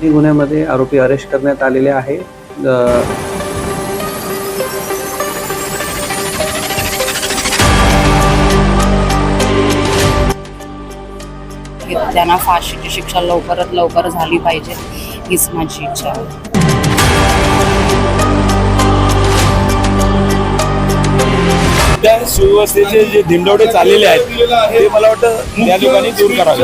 तिन्ही गुन्ह्यामध्ये आरोपी अरेस्ट करण्यात आलेले आहे. त्यांना फाशीची शिक्षा लवकरात लवकर झाली पाहिजे हीच माझी इच्छा आहे. सुव्यवस्थेचे जे धिंडवडे चाललेले आहेत ते मला वाटतं त्या लोकांनी दूर करावे.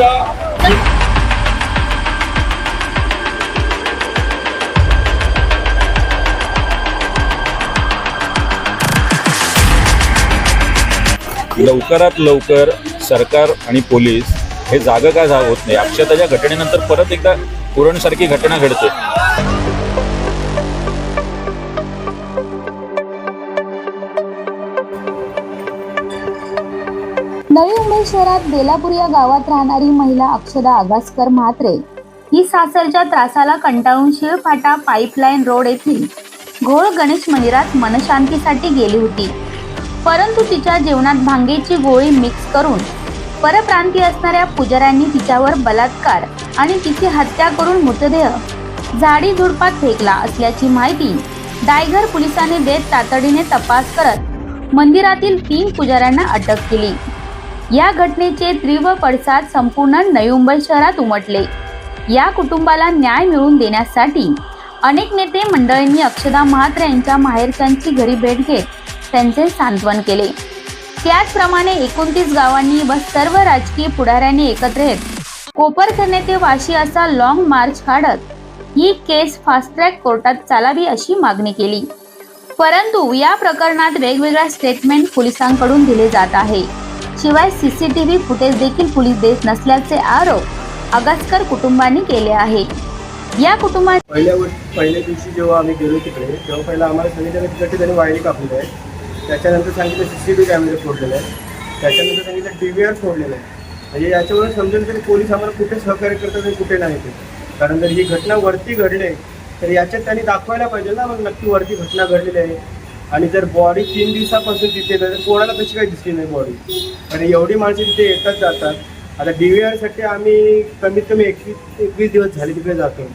लवकरात लवकर सरकार आणि पोलीस हे जागं का जाग होत नाही अक्षताच्या घटनेनंतर परत एकदा पुरणसारखी घटना घडते. नवी मुंबई शहरात बेलापूर या गावात राहणारी महिला अक्षदा आगासकर म्हात्रे ही सासरच्या त्रासाला कंटाळून शिळफाटा पाईपलाईन रोड येथील घोळ गणेश मंदिरात मनशांतीसाठी गेली होती. परंतु तिच्या जेवणात भांगेची गोळी मिक्स करून परप्रांती असणाऱ्या पुजाऱ्यांनी तिच्यावर बलात्कार आणि तिची हत्या करून मृतदेह झाडी झुडपात फेकला असल्याची माहिती डायघर पोलिसांनी देत तातडीने तपास करत मंदिरातील तीन पुजाऱ्यांना अटक केली. या घटनेचे तीव्र पडसाद संपूर्ण नवी मुंबई शहरात उमटले. या कुटुंबाला न्याय मिळवून देण्यासाठी अनेक नेते मंडळींनी अक्षदा महात्र यांच्या माहेरच्यांची घरी भेट घेत त्यांचे सांत्वन केले. त्याचप्रमाणे एकोणतीस गावांनी व सर्व राजकीय पुढाऱ्यांनी एकत्र येत कोपरखने ते वाशी असा लॉंग मार्च काढत ही केस फास्ट ट्रॅक कोर्टात चालावी अशी मागणी केली. परंतु या प्रकरणात वेगवेगळ्या स्टेटमेंट पोलिसांकडून दिले जात आहे. शिवाय सीसीटीव्ही फुटेज देखील पोलीस देत नसल्याचे आरोप अगासकर कुटुंबांनी केले आहे. या कुटुंबात पहिल्या पहिल्या दिवशी जेव्हा आम्ही गेलो तिकडे तेव्हा पहिला आम्हाला सांगितलं की त्यांनी वायरी कापली आहे त्याच्यानंतर सांगितलं सी सी टी व्ही कॅमेरे फोडलेले आहे. त्याच्यानंतर सांगितलं टी व्ही आर फोडलेलं आहे. म्हणजे याच्यावर समजेल तरी पोलीस आम्हाला कुठे सहकार्य करतात आणि कुठे नाही ते. कारण जर ही घटना वरती घडली तर याच्यात त्यांनी दाखवायला पाहिजे ना मग नक्की वरती घटना घडलेली आहे. आणि जर बॉडी तीन दिवसापासून तिथे तर कोणाला तशी काही दिसली नाही बॉडी आणि एवढी माणसं तिथे येतात जातात. आता डी व्ही आरसाठी आम्ही कमीत कमी एकवीस एकवीस दिवस झाले तिकडे जातो.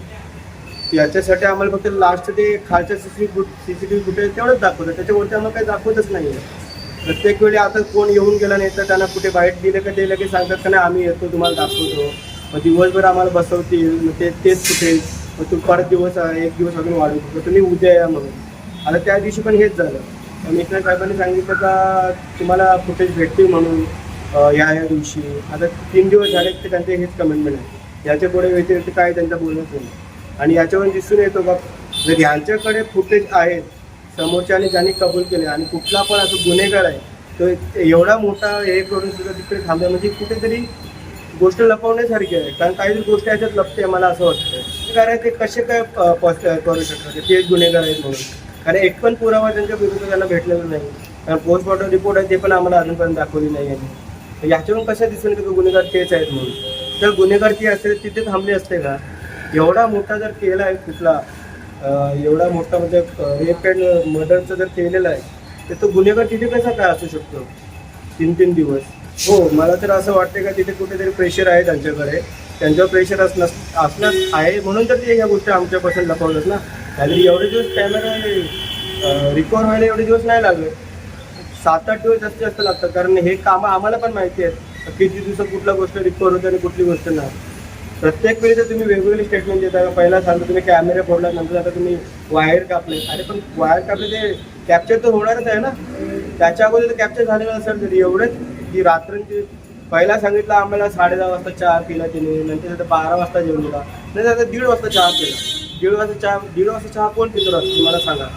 याच्यासाठी आम्हाला फक्त लास्ट ते खालच्या C C C C T V footage तेवढंच दाखवतं त्याच्यावरती आम्हाला काही दाखवतच नाही आहे प्रत्येक वेळी आता कोण येऊन गेला नाही तर त्यांना कुठे बाहेर दिलं का ते लगेच सांगतात का नाही आम्ही येतो तुम्हाला दाखवतो. मग दिवसभर आम्हाला बसवतील. मग ते तेच फुटेज मग तू परत दिवस एक दिवस अजून वाढवतो. तर तुम्ही उद्या या म्हणून. आता त्या दिवशी पण हेच झालं. आणि एकनाथ साहेबांनी सांगितलं का तुम्हाला फुटेज भेटतील म्हणून या या दिवशी. आता तीन दिवस झाले ते त्यांचे हेच कमेंटमेंट आहे. याच्यापुढे व्यतिरिक्त काय त्यांचं बोलणंच नाही. आणि याच्यावरून दिसून येतो बघ जर यांच्याकडे फुटेज आहेत समोरच्याने ज्यांनी कबूल केले आणि कुठला पण असं गुन्हेगार आहे तो एवढा मोठा हे करून सुद्धा तिकडे थांबला म्हणजे कुठेतरी गोष्ट लपवण्यासारखी आहे. कारण काही गोष्ट याच्यात लपते मला असं वाटतं कारण ते कसे काय करू शकतात? ते गुन्हेगार आहेत म्हणून. कारण एक पण पुरावा त्यांच्या विरुद्ध त्यांना भेटलेला नाही. कारण पोस्टमॉर्टम रिपोर्ट आहे ते पण आम्हाला अजूनपर्यंत दाखवली नाही आहे. याच्यावरून कसं दिसून की गुन्हेगार तेच आहेत म्हणून? जर गुन्हेगार ती असेल तिथे थांबली असते का? एवढा मोठा जर केला आहे कुठला एवढा मोठा म्हणजे रेप अँड मर्डरचं जर केलेलं आहे तर तो गुन्हेगार तिथे कसा काय असू शकतो? तीन तीन दिवस. हो मला तर असं वाटतं का तिथे कुठेतरी प्रेशर आहे त्यांच्याकडे. त्यांच्यावर प्रेशर असणं असणार आहे म्हणून तर ते ह्या गोष्टी आमच्यापासून लपवतात ना. आणि एवढे दिवस कॅमेरा रिकॉर्ड व्हायला एवढे दिवस नाही लागले. सात आठ दिवस जास्तीत जास्त लागतात. कारण हे कामं आम्हाला पण माहिती आहेत. किती दिवसात कुठल्या गोष्ट रिकॉर्ड होते आणि कुठली गोष्ट नाही. प्रत्येक वेळी जर तुम्ही वेगवेगळी स्टेटमेंट देता पहिला सांगतो तुम्ही कॅमेरे फोडला नंतर आता तुम्ही वायर कापले. अरे पण वायर कापले ते कॅप्चर तर होणारच आहे ना? त्याच्या अगोदर तर कॅप्चर झालेलं असेल तरी एवढंच की रात्रीची पहिला सांगितलं आम्हाला साडे दहा वाजता चहा पिला तिने नंतर आता बारा वाजता जेवण दिला नाही आता दीड वाजता चहा पिला. दीड वाजता चहा दीड वाजता चहा कोण पितो असतो मला सांगा.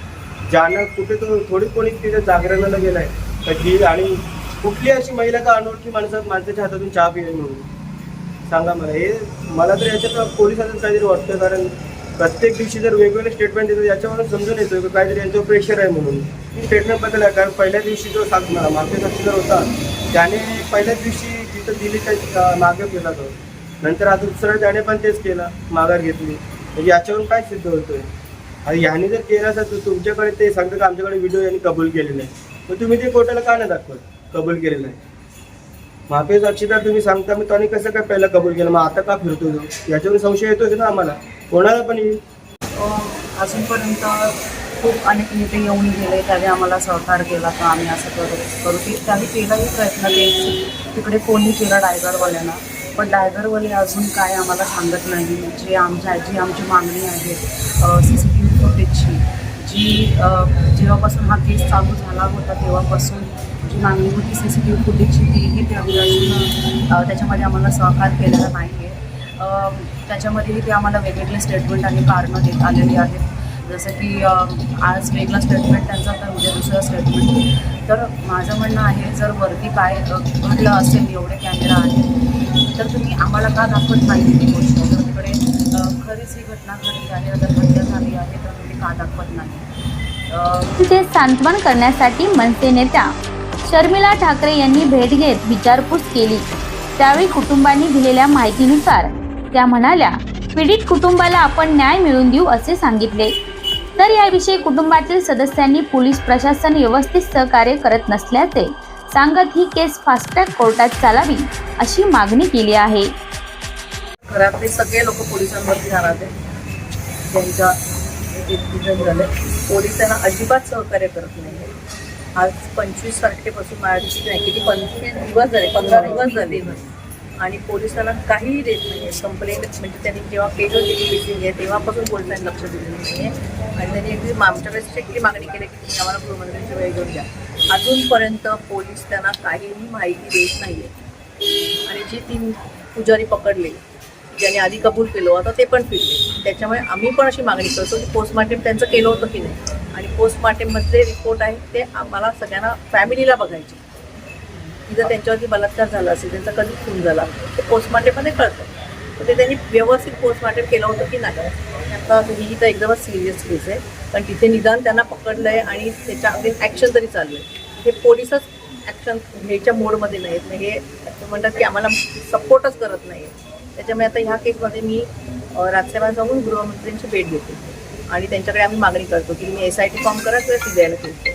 ज्यानं कुठे तो थोडी कोणी तिथे जागरणाला गेलाय. तर ही आणि कुठली अशी महिला का अनोळखी माणसं माणसाच्या हातातून चहा पिणे म्हणून? सांगा मला. हे मला तर याच्यात पोलिसांचं काहीतरी वाटतं कारण प्रत्येक दिवशी जर वेगवेगळे स्टेटमेंट देतो याच्यावरून समजून येतो की काहीतरी यांच्यावर प्रेशर आहे म्हणून. ही स्टेटमेंट बदल आहे कारण पहिल्या दिवशी जो साग मागच्या साक्षीदार होता त्याने पहिल्याच दिवशी जिथं दिली त्या मागे केला तो. नंतर आता दुसरा त्याने पण तेच केलं माघार घेतली. म्हणजे याच्यावरून काय सिद्ध होतोय? आणि ह्याने जर केलं असं तर तुमच्याकडे ते सांगतं का आमच्याकडे व्हिडिओ यांनी कबूल केले आहे मग तुम्ही ते कोर्टाला का नाही दाखवत? कबूल केलेलं आहे माफिया साक्षीदार तुम्ही सांगता मी त्याने कसं काय पहिला कबूल केलं? मग आता का फिरतो याच्यावर संशय येतोच ना आम्हाला? कोणाला पण येईल. अजूनपर्यंत खूप अनेक नेते येऊन गेले त्याने आम्हाला सहकार केला तर आम्ही असं करू करू. की त्यांनी केलाही प्रयत्न केले. तिकडे कोणी केला डायगरवाल्यांना पण डायगरवाले अजून काय आम्हाला सांगत नाही. जे आमच्या जी आमची मागणी आहे सी सी टी व्ही फुटेजची जी जेव्हापासून हा केस चालू झाला होता तेव्हापासून जी मागणी होती सी सी टी व्ही फुटेजची तीही ते त्याच्यामध्ये आम्हाला सहकार केलेला नाही आहे त्याच्यामध्येही ते आम्हाला वेगवेगळे स्टेटमेंट आणि कारणं देत आलेली आहेत. जसं की आज वेगळा स्टेटमेंट त्यांचा तर उद्या दुसरा स्टेटमेंट तर माझं म्हणणं आहे जर वरती काय अ, घडलं असेल एवढे कॅमेरा आहेत तर तुम्ही आम्हाला का दाखवत नाही ती गोष्ट? तिकडे खरीच ही घटना घडली आहे अगर घटना झाली आहे तर तुम्ही का दाखवत नाही ते सांत्वन करण्यासाठी मनसे नेत्या शर्मिला ठाकरे यांनी भेट घेत विचारपूस केली. त्यावेळी कुटुंबांनी दिलेल्या माहितीनुसार त्या म्हणाल्या पीडित कुटुंबाला आपण न्याय मिळवून देऊ असे सांगितले. तर याविषयी कुटुंबातील सदस्यांनी पोलीस प्रशासन व्यवस्थित सहकार्य करत नसल्याचे सांगत ही केस फास्टॅग कोर्टात चालावी अशी मागणी केली आहे. घरातले सगळे लोक पोलिसांवरती नाराज आहेत. त्यांच्या झाले पोलीस त्यांना अजिबात सहकार्य करत नाही आज पंचवीस तारखेपासून माझ्याशी नाही किती पंचवीस दिवस झाले पंधरा दिवस झाले. आणि पोलिसांना काहीही देत नाही आहे कंप्लेंट म्हणजे त्यांनी जेव्हा केलं होती मिसिंग आहे तेव्हापासून पोलिसांनी लक्ष दिलेलं नाही आहे आणि त्यांनी एकदी आमच्याकडे स्ट्रिक्टली मागणी केली की तुम्ही आम्हाला गृहमंत्र्यांची वेळ घेऊन द्या. अजूनपर्यंत पोलीस त्यांना काहीही माहिती देत नाही आहे आणि जी तीन पुजारी पकडले ज्याने आधी कबूल केलं आता ते पण फिरले. त्याच्यामुळे आम्ही पण अशी मागणी करतो की पोस्टमार्टम त्यांचं केलं होतं की नाही. आणि पोस्टमार्टममधले रिपोर्ट आहे ते आम्हाला सगळ्यांना फॅमिलीला बघायचे. की जर त्यांच्यावरती बलात्कार झाला असेल त्यांचा कधी खून झाला ते पोस्टमार्टममध्ये कळतं. तर ते त्यांनी व्यवस्थित पोस्टमार्टम केलं होतं की नाही. आता ही तर एकदमच सिरियस केस आहे. पण तिथे निदान त्यांना पकडलं आहे आणि त्याच्या ॲक्शन तरी चालू आहे हे पोलीसच ॲक्शन घ्यायच्या मोडमध्ये नाहीत. हे म्हणतात की आम्हाला सपोर्टच करत नाही त्याच्यामुळे आता ह्या केसमध्ये मी अ, राजसाहेबांसमोर गृहमंत्र्यांची भेट घेते. आणि त्यांच्याकडे आम्ही मागणी करतो की तुम्ही एस आय टी फॉर्म करा किंवा सी बी आयला केस